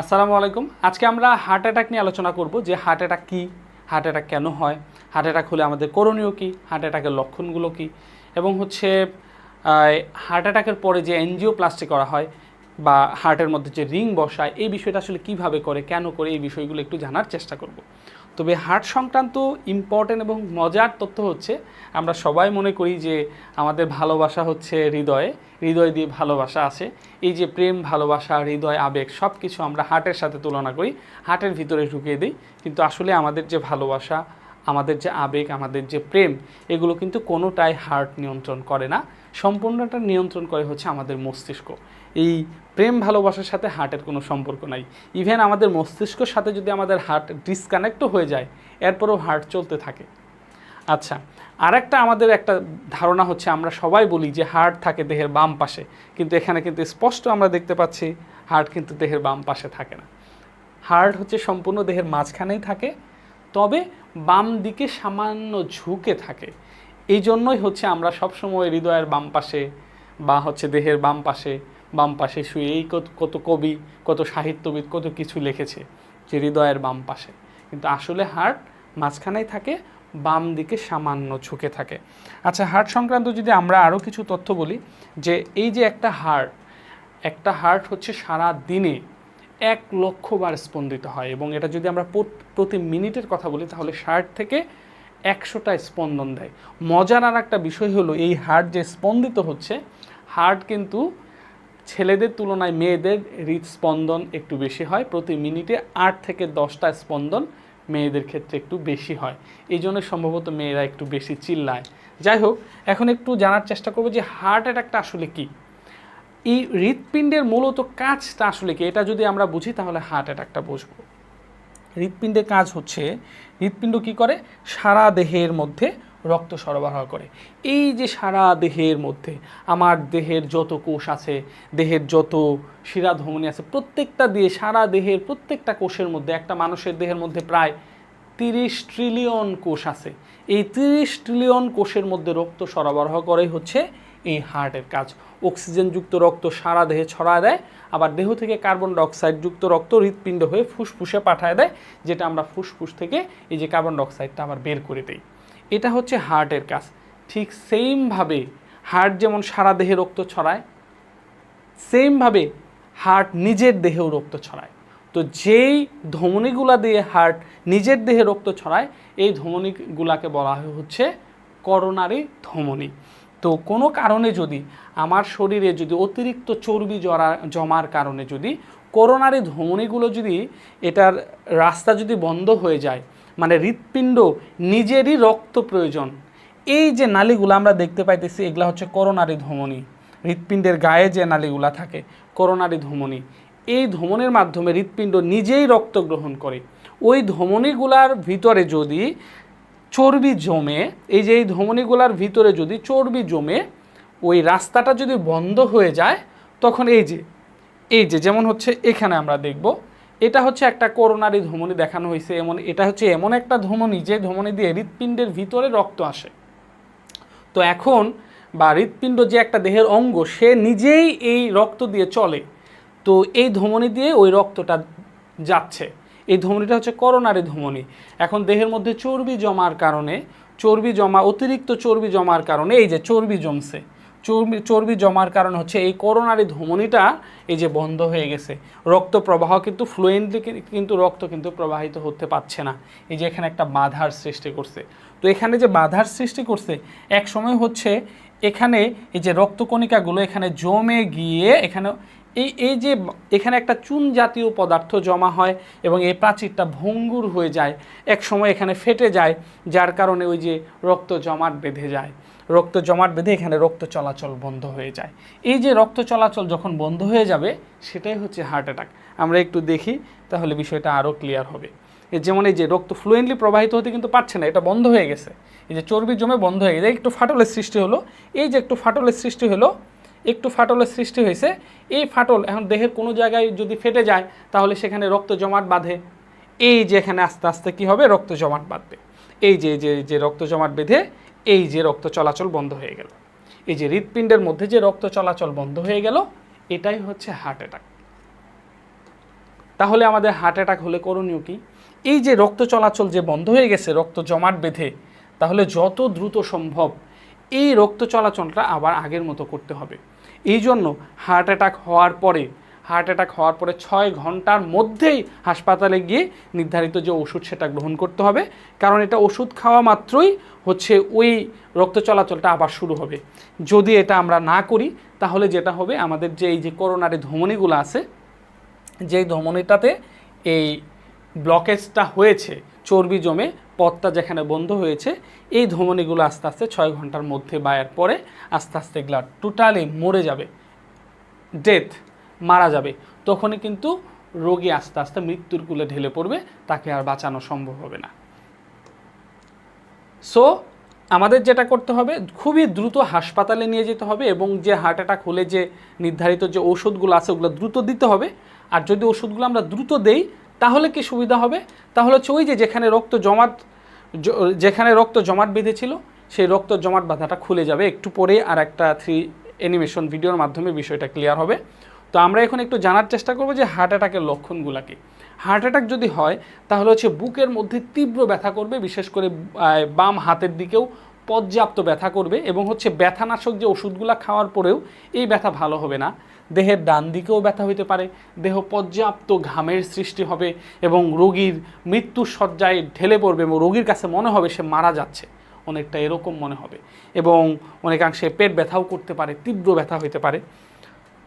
আসসালামু আলাইকুম। আজকে আমরা হার্ট অ্যাটাক নিয়ে আলোচনা করব যে হার্ট অ্যাটাক কী হার্ট অ্যাটাক কেন হয় হার্ট অ্যাটাক হলে আমাদের করণীয় কী হার্ট অ্যাটাকের লক্ষণগুলো কী, এবং হচ্ছে হার্ট অ্যাটাকের পরে যে এনজিও প্লাস্টিক করা হয় বা হার্টের মধ্যে যে রিং বসায়, এই বিষয়টা আসলে কীভাবে করে, কেন করে, এই বিষয়গুলো একটু জানার চেষ্টা করব। তবে হার্ট সংক্রান্ত ইম্পর্টেন্ট এবং মজার তথ্য হচ্ছে, আমরা সবাই মনে করি যে আমাদের ভালোবাসা হচ্ছে হৃদয়ে, হৃদয় দিয়ে ভালোবাসা আছে। এই যে প্রেম, ভালোবাসা, হৃদয়, আবেগ সব কিছু আমরা হার্টের সাথে তুলনা করি, হার্টের ভিতরে ঢুকিয়ে দিই। কিন্তু আসলে আমাদের যে ভালোবাসা আমাদের যে আবেগ, আমাদের যে প্রেম, এগুলো কিন্তু কোনোটাই হার্ট নিয়ন্ত্রণ করে না। সম্পূর্ণটা নিয়ন্ত্রণ করে হচ্ছে আমাদের মস্তিষ্ক। এই প্রেম ভালোবাসার সাথে হার্টের কোনো সম্পর্ক নাই। ইভেন আমাদের মস্তিষ্কর সাথে যদি আমাদের হার্ট ডিসকানেক্টও হয়ে যায়, এরপরও হার্ট চলতে থাকে। আচ্ছা আরেকটা আমাদের একটা ধারণা হচ্ছে, আমরা সবাই বলি যে হার্ট থাকে দেহের বাম পাশে। কিন্তু এখানে কিন্তু স্পষ্ট আমরা দেখতে পাচ্ছি, হার্ট কিন্তু দেহের বাম পাশে থাকে না। হার্ট হচ্ছে সম্পূর্ণ দেহের মাঝখানেই থাকে তবে বাম দিকে সামান্য ঝুঁকে থাকে। এই জন্যই হচ্ছে আমরা সবসময় হৃদয়ের বাম পাশে বা হচ্ছে দেহের বাম পাশে বাম পাশে শুয়ে এই কত কবি, কত সাহিত্যবিদ, কত কিছু লিখেছে যে হৃদয়ের বাম পাশে। কিন্তু আসলে হার্ট মাঝখানেই থাকে, বাম দিকে সামান্য ঝুঁকে থাকে। আচ্ছা হার্ট সংক্রান্ত যদি আমরা আরও কিছু তথ্য বলি, যে এই যে একটা হার্ট একটা হার্ট হচ্ছে সারা দিনে এক লক্ষ বার স্পন্দিত হয় এবং এটা যদি আমরা প্রতি মিনিটের কথা বলি, তাহলে ষাট থেকে একশোটা স্পন্দন দেয়। মজার আর একটা বিষয় হলো, এই হার্ট যে স্পন্দিত হচ্ছে হার্ট কিন্তু ছেলেদের তুলনায় মেয়েদের হৃদস্পন্দন একটু বেশি হয়, প্রতি মিনিটে আট থেকে দশটা স্পন্দন মেয়েদের ক্ষেত্রে একটু বেশি হয়। এই জন্য সম্ভবত মেয়েরা একটু বেশি চিল্লায়। যাই হোক, এখন একটু জানার চেষ্টা করব যে হার্ট অ্যাটাকটা আসলে কী। এই হৃৎপিণ্ডের মূলত কাজটা আসলে কি? এটা যদি আমরা বুঝি, তাহলে হার্ট অ্যাটাকটা বুঝব। হৃৎপিণ্ডের কাজ হচ্ছে, হৃৎপিণ্ড কি করে? সারা দেহের মধ্যে রক্ত সরবরাহ করে। এই যে সারা দেহের মধ্যে, আমার দেহের যত কোষ আছে, দেহের যত শিরা ধমনী আছে, প্রত্যেকটা দিয়ে সারা দেহের প্রত্যেকটা কোষের মধ্যে, একটা মানুষের দেহের মধ্যে প্রায় তিরিশ ট্রিলিয়ন কোষ আছে। এই তিরিশ ট্রিলিয়ন কোষের মধ্যে রক্ত সরবরাহ করেই হচ্ছে এই হার্টের কাজ। অক্সিজেনযুক্ত রক্ত সারা দেহে ছড়ায় দেয়, আবার দেহ থেকে কার্বন ডাইঅক্সাইডযুক্ত রক্ত হৃৎপিণ্ড হয়ে ফুসফুসে পাঠায় দেয়, যেটা আমরা ফুসফুস থেকে এই যে কার্বন ডাইঅক্সাইডটা আবার বের করে দিই। এটা হচ্ছে হার্টের কাজ। ঠিক সেমভাবে হার্ট যেমন সারা দেহে রক্ত ছড়ায় সেমভাবে হার্ট নিজের দেহেও রক্ত ছড়ায়। তো যেই ধমনীগুলা দিয়ে হার্ট নিজের দেহে রক্ত ছড়ায়, এই ধমনীগুলাকে বলা হচ্ছে করোনারি ধমনী। তো কোনো কারণে যদি আমার শরীরে যদি অতিরিক্ত চর্বি জরা, জমার কারণে যদি করোনারি ধমনীগুলো যদি এটার রাস্তা যদি বন্ধ হয়ে যায় মানে হৃৎপিণ্ড নিজেরই রক্ত প্রয়োজন, এই যে নালীগুলো আমরা দেখতে পাইতেছি, এগুলা হচ্ছে করোনারি ধমনী। হৃৎপিণ্ডের গায়ে যে নালীগুলা থাকে, করোনারি ধমনী, এই ধমনের মাধ্যমে হৃৎপিণ্ড নিজেই রক্ত গ্রহণ করে। ওই ধমনীগুলার ভিতরে যদি চর্বি জমে, এই যে এই ধমনীগুলার ভিতরে যদি চর্বি জমে, ওই রাস্তাটা যদি বন্ধ হয়ে যায়, তখন এই যে এই যে যেমন হচ্ছে এখানে আমরা দেখব, এটা হচ্ছে একটা করোনারি ধমনী দেখানো হয়েছে, এমন, এটা হচ্ছে এমন একটা ধমনী যে ধমনী দিয়ে হৃৎপিণ্ডের ভিতরে রক্ত আসে। তো এখন, বা হৃৎপিণ্ড যে একটা দেহের অঙ্গ, সে নিজেই এই রক্ত দিয়ে চলে। তো এই ধমনী দিয়ে ওই রক্তটা যাচ্ছে। এই ধমনীটা হচ্ছে করোনারি ধমনী। এখন দেহের মধ্যে চর্বি জমার কারণে, চর্বি জমা, অতিরিক্ত চর্বি জমার কারণে, এই যে চর্বি জমছে, চর্বি চর্বি জমার কারণ হচ্ছে এই করোনারি ধমনীটা এই যে বন্ধ হয়ে গেছে। রক্ত প্রবাহ কিন্তু ফ্লুয়েন্টলি কিন্তু রক্ত কিন্তু প্রবাহিত হতে পারছে না। এই যে এখানে একটা বাধার সৃষ্টি করছে। তো এখানে যে বাধার সৃষ্টি করছে, এক সময় হচ্ছে এখানে এই যে রক্তকণিকাগুলো এখানে জমে গিয়ে এখানে এই এই যে এখানে একটা চুন জাতীয় পদার্থ জমা হয় এবং এই প্রাচীরটা ভঙ্গুর হয়ে যায়, এক সময় এখানে ফেটে যায়, যার কারণে ওই যে রক্ত জমাট বেঁধে যায়। রক্ত জমাট বেঁধে এখানে রক্ত চলাচল বন্ধ হয়ে যায়। এই যে রক্ত চলাচল যখন বন্ধ হয়ে যাবে, সেটাই হচ্ছে হার্ট অ্যাটাক আমরা একটু দেখি, তাহলে বিষয়টা আরও ক্লিয়ার হবে। যেমন এই যে রক্ত ফ্লুয়েন্টলি প্রবাহিত হতে কিন্তু পারছে না, এটা বন্ধ হয়ে গেছে। এই যে চর্বি জমে বন্ধ হয়ে গেছে একটু ফাটলের সৃষ্টি হলো, এই যে একটু ফাটলের সৃষ্টি হলো একটু ফাটলের সৃষ্টি হয়েছে। এই ফাটল এখন দেহের কোনো জায়গায় যদি ফেটে যায়, তাহলে সেখানে রক্ত জমাট বাঁধে। এই যে এখানে আস্তে আস্তে কী হবে? রক্ত জমাট বাঁধবে। এই যে যে যে রক্ত জমাট বেঁধে এই যে রক্ত চলাচল বন্ধ হয়ে গেল। এই যে হৃৎপিণ্ডের মধ্যে যে রক্ত চলাচল বন্ধ হয়ে গেল, এটাই হচ্ছে হার্ট অ্যাটাক তাহলে আমাদের হার্ট অ্যাটাক হলে করণীয় কি? এই যে রক্ত চলাচল যে বন্ধ হয়ে গেছে, রক্ত জমাট বেঁধে, তাহলে যত দ্রুত সম্ভব এই রক্ত চলাচলটা আবার আগের মতো করতে হবে। এই জন্য হার্ট অ্যাটাক হওয়ার পরে হার্ট অ্যাটাক হওয়ার পরে ছয় ঘণ্টার মধ্যেই হাসপাতালে গিয়ে নির্ধারিত যে ওষুধ সেটা গ্রহণ করতে হবে। কারণ এটা ওষুধ খাওয়া মাত্রই হচ্ছে ওই রক্ত চলাচলটা আবার শুরু হবে। যদি এটা আমরা না করি, তাহলে যেটা হবে, আমাদের যে এই যে করোনারি ধমনীগুলো আছে, যেই ধমনীটাতে এই ব্লকেজটা হয়েছে চর্বি জমে পথটা যেখানে বন্ধ হয়েছে, এই ধমনিগুলো আস্তে আস্তে ছয় ঘণ্টার মধ্যে বায়ার পরে আস্তে আস্তে এগুলা টোটালি মরে যাবে ডেথ মারা যাবে। তখনই কিন্তু রোগী আস্তে আস্তে মৃত্যুর কুলে ঢেলে পড়বে, তাকে আর বাঁচানো সম্ভব হবে না। সো আমাদের যেটা করতে হবে, খুবই দ্রুত হাসপাতালে নিয়ে যেতে হবে এবং যে হার্ট অ্যাটাক হলে যে নির্ধারিত যে ওষুধগুলো আছে ওগুলো দ্রুত দিতে হবে। আর যদি ওষুধগুলো আমরা দ্রুত দেই তাহলে কি সুবিধা হবে? তাহলে হচ্ছে ওই যে যেখানে রক্ত জমাট যেখানে রক্ত জমাট বেঁধেছিল, সেই রক্ত জমাট বাঁধাটা খুলে যাবে একটু পরে আর একটা থ্রি অ্যানিমেশন ভিডিওর মাধ্যমে বিষয়টা ক্লিয়ার হবে। তো আমরা এখন একটু জানার চেষ্টা করব যে হার্ট অ্যাটাকের লক্ষণগুলো কি হার্ট অ্যাটাক যদি হয়, তাহলে হচ্ছে বুকের মধ্যে তীব্র ব্যথা করবে, বিশেষ করে বাম হাতের দিকেও পর্যাপ্ত ব্যথা করবে এবং হচ্ছে ব্যথানাশক যে ওষুধগুলো খাওয়ার পরেও এই ব্যথা ভালো হবে না। দেহের ডান দিকেও ব্যথা হতে পারে, দেহ পর্যাপ্ত ঘামের সৃষ্টি হবে এবং রোগীর মৃত্যুর শয্যায় ঢেলে পড়বে এবং রোগীর কাছে মনে হবে সে মারা যাচ্ছে। অনেকটা এরকম মনে হবে এবং অনেকাংশে পেট ব্যথাও করতে পারে, তীব্র ব্যথা হতে পারে।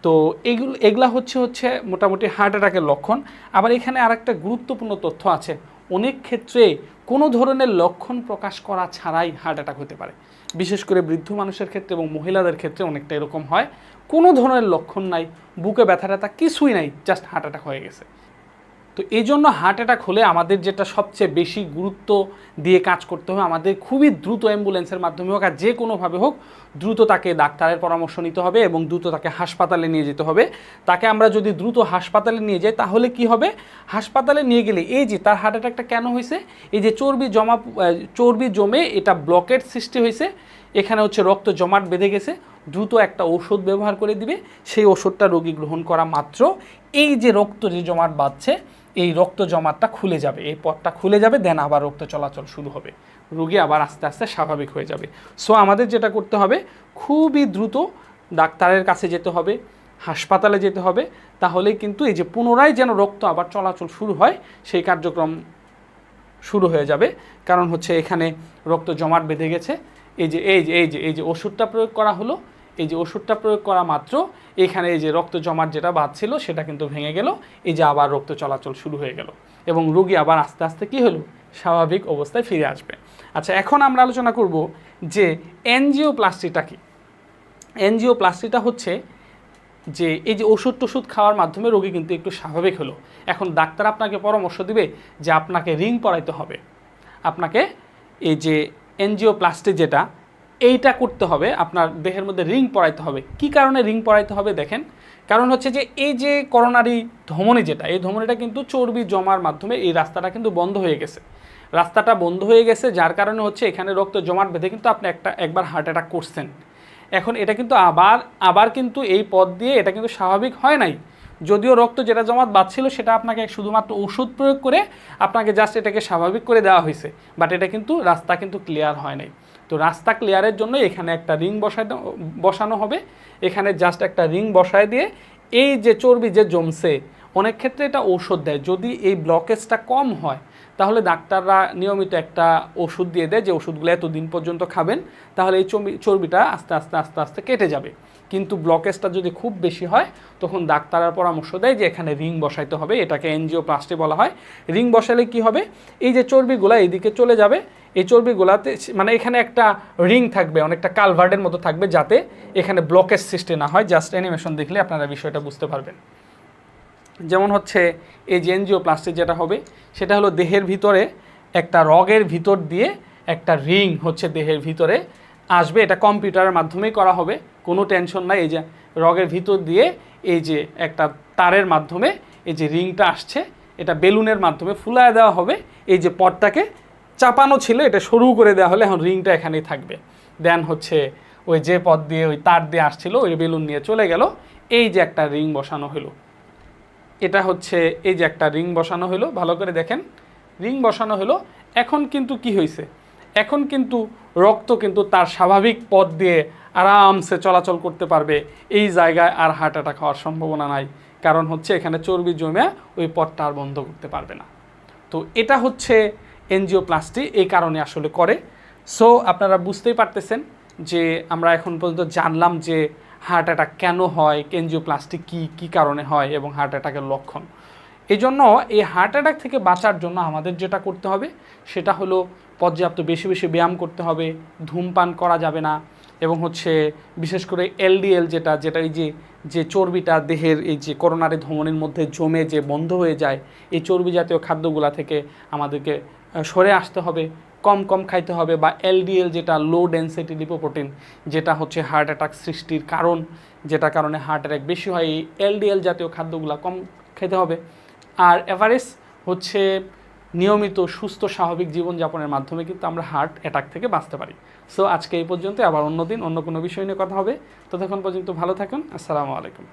তো এগুলো, এগুলা হচ্ছে হচ্ছে মোটামুটি হার্ট অ্যাটাকের লক্ষণ। আবার এখানে আর একটা গুরুত্বপূর্ণ তথ্য আছে। অনেক ক্ষেত্রে কোনো ধরনের লক্ষণ প্রকাশ করা ছাড়াই হার্ট অ্যাটাক হতে পারে। বিশেষ করে বৃদ্ধ মানুষের ক্ষেত্রে এবং মহিলাদের ক্ষেত্রে অনেকটা এরকম হয়। কোনো ধরনের লক্ষণ নাই, বুকে ব্যথা ট্যাথা কিছুই নাই জাস্ট হাঁটাটা হয়ে গেছে। তো এই জন্য হার্ট অ্যাটাক হলে আমাদের যেটা সবচেয়ে বেশি গুরুত্ব দিয়ে কাজ করতে হবে, আমাদের খুবই দ্রুত অ্যাম্বুলেন্সের মাধ্যমে হোক আর যে কোনোভাবে হোক, দ্রুত তাকে ডাক্তারের পরামর্শ নিতে হবে এবং দ্রুত তাকে হাসপাতালে নিয়ে যেতে হবে। তাকে আমরা যদি দ্রুত হাসপাতালে নিয়ে যাই, তাহলে কি হবে? হাসপাতালে নিয়ে গেলে এই যে তার হার্ট অ্যাটাকটা কেন হয়েছে? এই যে চর্বি জমা চর্বি জমে এটা ব্লকের সৃষ্টি হয়েছে। এখানে হচ্ছে রক্ত জমাট বেঁধে গেছে। দ্রুত একটা ওষুধ ব্যবহার করে দিবে। সেই ওষুধটা রোগী গ্রহণ করা মাত্র। এই যে রক্ত যে জমাট বাঁধছে এই রক্ত জমাটটা খুলে যাবে। এই পথটা খুলে যাবে, দেন আবার রক্ত চলাচল শুরু হবে। রোগী আবার আস্তে আস্তে স্বাভাবিক হয়ে যাবে। সো আমাদের যেটা করতে হবে, খুবই দ্রুত ডাক্তারের কাছে যেতে হবে, হাসপাতালে যেতে হবে। তাহলেই কিন্তু এই যে পুনরায় যেন রক্ত আবার চলাচল শুরু হয়, সেই কার্যক্রম শুরু হয়ে যাবে। কারণ হচ্ছে এখানে রক্ত জমাট বেঁধে গেছে। এই যে এই যে এই যে এই যে ওষুধটা প্রয়োগ করা হলো এই যে ওষুধটা প্রয়োগ করা মাত্র, এখানে এই যে রক্ত জমাট যেটা বাঁধছিল সেটা কিন্তু ভেঙে গেল, এই যে আবার রক্ত চলাচল শুরু হয়ে গেল। এবং রোগী আবার আস্তে আস্তে কী হলো? স্বাভাবিক অবস্থায় ফিরে আসবে। আচ্ছা এখন আমরা আলোচনা করব যে এনজিও এনজিওপ্লাস্টিটা কি? এনজিওপ্লাস্টিটা হচ্ছে যে এই যে ওষুধ টষুধ খাওয়ার মাধ্যমে রোগী কিন্তু একটু স্বাভাবিক হলো। এখন ডাক্তার আপনাকে পরামর্শ দিবে যে আপনাকে রিং পরাইতে হবে। আপনাকে এই যে এনজিও এনজিওপ্লাস্টি যেটা এইটা করতে হবে, আপনার দেহের মধ্যে রিং পরাইতে হবে। কি কারণে রিং পরাইতে হবে দেখেন? কারণ হচ্ছে যে এই যে করোনারি ধমনী যেটা, এই ধমনীটা কিন্তু চর্বি জমার মাধ্যমে এই রাস্তাটা কিন্তু বন্ধ হয়ে গেছে। রাস্তাটা বন্ধ হয়ে গেছে, যার কারণে হচ্ছে এখানে রক্ত জমাট বেঁধে কিন্তু আপনি একটা, একবার হার্ট অ্যাটাক করছেন। এখন এটা কিন্তু আবার আবার কিন্তু এই পথ দিয়ে এটা কিন্তু স্বাভাবিক হয় নাই। যদিও রক্ত যেটা জমাট বাঁধছিল সেটা আপনাকে শুধুমাত্র ওষুধ প্রয়োগ করে আপনাকে জাস্ট এটাকে স্বাভাবিক করে দেওয়া হয়েছে বাট এটা কিন্তু রাস্তা কিন্তু ক্লিয়ার হয় নাই। তো রাস্তা ক্লিয়ারের জন্য এখানে একটা রিং বসাই বসানো হবে। এখানে জাস্ট একটা রিং বসায় দিয়ে এই যে চর্বি যে জমছে, অনেক ক্ষেত্রে এটা ঔষধ দেয়। যদি এই ব্লকেজটা কম হয়, তাহলে ডাক্তাররা নিয়মিত একটা ওষুধ দিয়ে দেয় যে ওষুধগুলো এতদিন পর্যন্ত খাবেন, তাহলে এই চর্বিটা আস্তে আস্তে আস্তে আস্তে কেটে যাবে। কিন্তু ব্লকেজটা যদি খুব বেশি হয়, তখন ডাক্তাররা পরামর্শ দেয় যে এখানে রিং বসাইতে হবে। এটাকে এনজিও প্লাস্টে বলা হয়। রিং বসালে কি হবে? এই যে চর্বিগুলো এইদিকে চলে যাবে। এই চর্বিগুলাতে মানে এখানে একটা রিং থাকবে, অনেকটা কালভার্ডের মতো থাকবে যাতে এখানে ব্লকেজ সৃষ্টি না হয়। জাস্ট অ্যানিমেশন দেখলে আপনারা বিষয়টা বুঝতে পারবেন। যেমন হচ্ছে এই যে এনজিওপ্লাস্টি যেটা হবে, সেটা হলো দেহের ভিতরে একটা রগের ভিতর দিয়ে একটা রিং হচ্ছে দেহের ভিতরে আসবে। এটা কম্পিউটারের মাধ্যমেই করা হবে, কোনো টেনশন নাই। এই যে রগের ভিতর দিয়ে এই যে একটা তারের মাধ্যমে এই যে রিংটা আসছে, এটা বেলুনের মাধ্যমে ফুলায় দেওয়া হবে। এই যে পটটাকে চাপানো ছিল, এটা সরু করে দেওয়া হলে এখন রিংটা এখানেই থাকবে। দেন হচ্ছে ওই যে পথ দিয়ে, ওই তার দিয়ে আসছিল, ওই বেলুন নিয়ে চলে গেল। এই যে একটা রিং বসানো হলো এটা হচ্ছে এই যে একটা রিং বসানো হলো ভালো করে দেখেন। রিং বসানো হলো এখন কিন্তু কি হয়েছে এখন কিন্তু রক্ত কিন্তু তার স্বাভাবিক পথ দিয়ে আরামসে চলাচল করতে পারবে। এই জায়গায় আর হার্ট অ্যাটাক হওয়ার সম্ভাবনা নাই। কারণ হচ্ছে এখানে চর্বি জমে ওই পথটা আর বন্ধ করতে পারবে না। তো এটা হচ্ছে এনজিওপ্লাস্টি এই কারণে আসলে করে। সো আপনারা বুঝতেই পারতেছেন যে আমরা এখন পর্যন্ত জানলাম যে হার্ট অ্যাটাক কেন হয়, এনজিওপ্লাস্টি কী কী কারণে হয় এবং হার্ট অ্যাটাকের লক্ষণ। এই জন্য এই হার্ট অ্যাটাক থেকে বাঁচার জন্য আমাদের যেটা করতে হবে, সেটা হলো পর্যাপ্ত বেশি বেশি ব্যায়াম করতে হবে, ধূমপান করা যাবে না এবং হচ্ছে বিশেষ করে এলডিএল যেটা যেটা এই যে যে চর্বিটা দেহের এই যে করোনারি ধমনির মধ্যে জমে যে বন্ধ হয়ে যায়, এই চর্বি জাতীয় খাদ্যগুলা থেকে আমাদেরকে সরে আসতে হবে, কম কম খাইতে হবে বা এলডিএল যেটা লো ডেন্সিটি লিপোপ্রোটিন যেটা হচ্ছে হার্ট অ্যাটাক সৃষ্টির কারণ, যেটা কারণে হার্ট অ্যাটাক বেশি হয়, এই এলডিএল জাতীয় খাদ্যগুলো কম খেতে হবে। আর এভারেজ হচ্ছে নিয়মিত সুস্থ স্বাভাবিক জীবনযাপনের মাধ্যমে কিন্তু আমরা হার্ট অ্যাটাক থেকে বাঁচতে পারি। সো আজকে এই পর্যন্ত আবার অন্য দিন অন্য কোনো বিষয় নিয়ে কথা হবে। ততক্ষণ পর্যন্ত ভালো থাকুন, আসসালামু আলাইকুম।